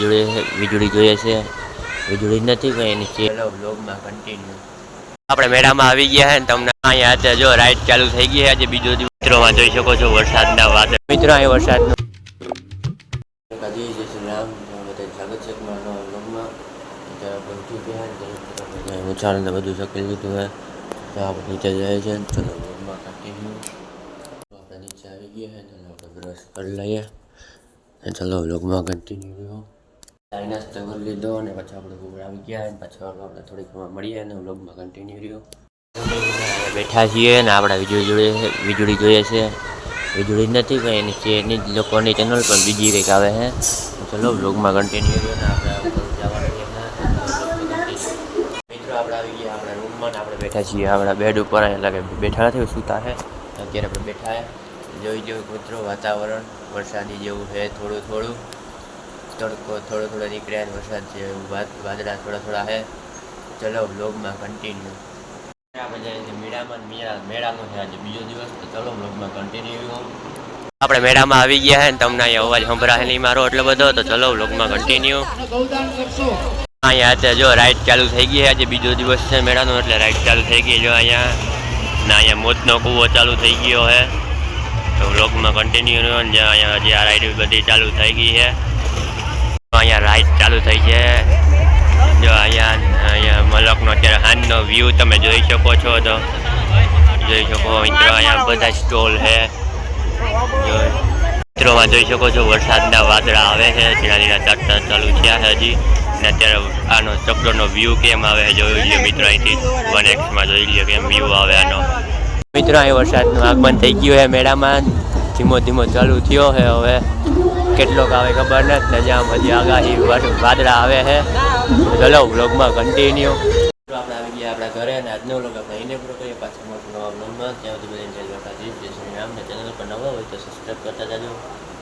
વીજળી વીજળી જોઈએ છે વીજળી નથી કંઈ એની ચેલો બ્લોગમાં કન્ટિન્યુ આપણે મેળામાં આવી ગયા છે ને તમને અહીંયા અત્યારે જો રાઈડ ચાલુ થઈ ગઈ છે આજે બીજો દિવસ મિત્રોમાં જોઈ શકો છો વરસાદના વાદળ મિત્રો અહીં વરસાદનો કાજી જય શ્રી રામ બધા સ્વાગત છે મારા નવા બ્લોગમાં ત્યાં પહોંચી ગયા ને ઉછાળ ને બધું શકી લીધું છે તો આપણે નીચે જાય છે ચલો બ્લોગમાં કન્ટિન્યુ આપણે નીચે આવી ગયા છે ચલો આપણે બ્રશ કરી લઈએ અને ચલો બ્લોગમાં કન્ટિન્યુ રહ્યો ચાય નાસ્તો કરી લીધો અને પછી આપણે ઉપર આવી ગયા અને પછી આપણે થોડીક મળીએ અને વ્લોગમાં કન્ટિન્યુ રહ્યો. બેઠા છીએ અને આપણે વીજળી જોઈએ વીજળી જોઈએ છે. વીજળી નથી કંઈ એની છે જ લોકોની ચેનલ પણ બીજી કંઈક આવે છે. ચલો વ્લોગમાં કન્ટિન્યુ રહ્યો ને આપણે આપણે આવી ગયા આપણા રૂમમાં આપણે બેઠા છીએ. આપણા બેડ ઉપર એટલે કે બેઠા નથી સૂતા છે. અત્યારે આપણે બેઠા છે. જોઈ જોઈ મિત્રો, વાતાવરણ વરસાદી જેવું છે, થોડું થોડું. તડકો થોડો થોડો નીકળે અને વરસાદ છે એવું વાત- વાદળા થોડા થોડા છે ચલો બ્લોગમાં કન્ટિન્યુ આપણે જાય છે મેળામાં ને મેળા મેળાનો છે આજે બીજો દિવસ તો ચલો બ્લોગમાં કન્ટિન્યુ આપણે મેળામાં આવી ગયા છે ને તમને અહીંયા અવાજ સંભળાશે નહીં મારો એટલો બધો તો ચલો બ્લોગમાં કન્ટિન્યુ અહીંયા અત્યારે જો રાઈડ ચાલુ થઈ ગઈ છે આજે બીજો દિવસ છે મેળાનો એટલે રાઈડ ચાલુ થઈ ગઈ જો અહીંયા ને અહીંયા મોતનો કૂવો ચાલુ થઈ ગયો છે તો બ્લોગમાં કન્ટિન્યુ રહ્યો ને જ્યાં અહીંયા હજી આ રાઈડ બધી ચાલુ થઈ ગઈ છે તો અહીંયા રાઈડ ચાલુ થઈ છે. જો અહીંયા અહીંયા મલકનો અત્યારે હાનનો વ્યૂ તમે જોઈ શકો છો તો. જોઈ શકો મિત્રો, અહીંયા બધા સ્ટોલ છે. મિત્રોમાં જોઈ શકો છો વરસાદના વાદળા આવે છે ધીરા ધીરા તરતા ચાલુ થયા છે હજી. ને અત્યારે આનો ચક્રનો વ્યૂ કેમ આવે જોઈ લ્યો મિત્રો, અહીંથી વન એક્સમાં જોઈ લ્યો કેમ વ્યૂ આવે આનો. મિત્રો, અહીં વરસાદનું આગમન થઈ ગયું છે મેળામાં. ધીમો ધીમો ચાલુ થયો છે હવે. કેટલોક આવે ખબર નથી, ને જ્યાં હજી આગાહી વાદળા આવે છે. ચલો બ્લોગમાં કન્ટિન્યુ આપણે આવી ગયા આપણા ઘરે, અને આજનો વ્લોગ આપણે એને પૂરો કરીએ. પાછા મળશું નવા બ્લોગમાં ત્યાં સુધી જય જય શ્રી રામ. ને ચેનલ પર નવા હોય તો સબસ્ક્રાઈબ કરતા જાજો.